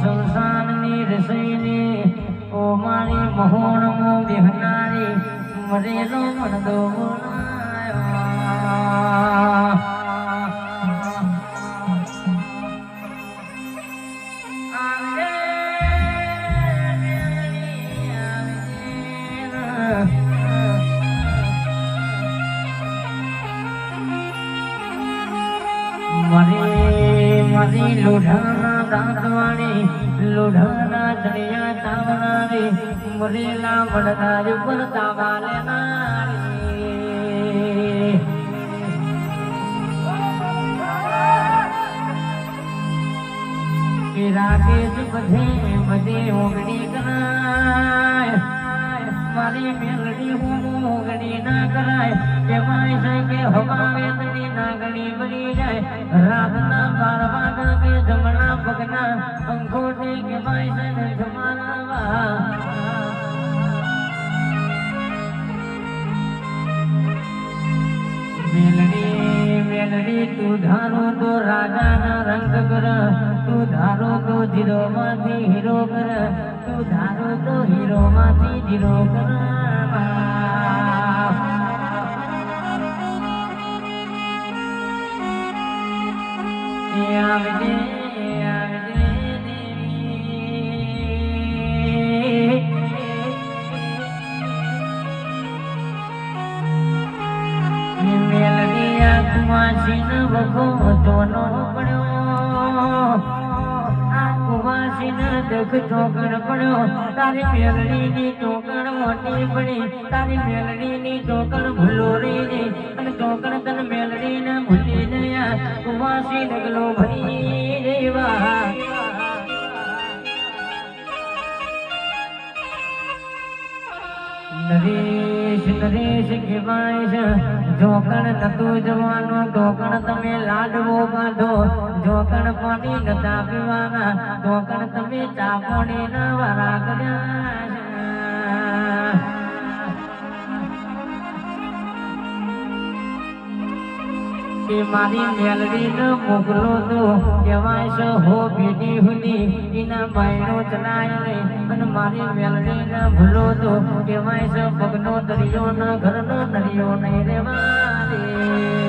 સંસારની રસોઈને ઓ મારી મહોણમો બિહનારી મરેલો મનદો મરી મરી લોઢા દાંતવાણી લોઢવના ધણિયા તાવનારી મરેલા મડનાર ઉપર તાવા લેનારી રાકેશ બધે બધે ઓગણી કરાય મારી મેલડી હું ઓગણી ના કરાય કેવાય છે કે હવા વેદની નાગણી બની જાય. રાતના બાર વાગા કે જમણા પગના અંગોઠે કેવાય છે ને જમાનાવા મેલડી મેલડી, તું ધારો તો રાજાના રંગ કર, તું ધારો તો જીરો માંથી હીરો કર, તું ધારો તો હીરો માંથી જીરો કર. એ કુવાસીન વખો જોનો પડ્યો. આ કુવાસીન દખ ચોકડ પડ્યો. તારી ચોકડ મોટી પડી. તારી ચોકડ ભૂલો રહી અને ચોકડ તન મેલડીને ભૂલી ગયા કુવાસી નરેશ નરેશ કહેવાય છે જોકણ નતું જવાનું ટોકણ તમે લાડવો બાંધો. જોકણ પાણી નતા પીવાના ટોકણ તમે ચા પાણી ના વારા કર્યા એ મારી મેલડી ન મોકલો તો કહેવાય છે, હો ભેટી હુની, એના બાયનો ચલાય નહીં અને મારી મેલડી ન ભૂલો તો કહેવાય છે, પગનો દરિયો ન, ઘરનો દરિયો નહીં રેવા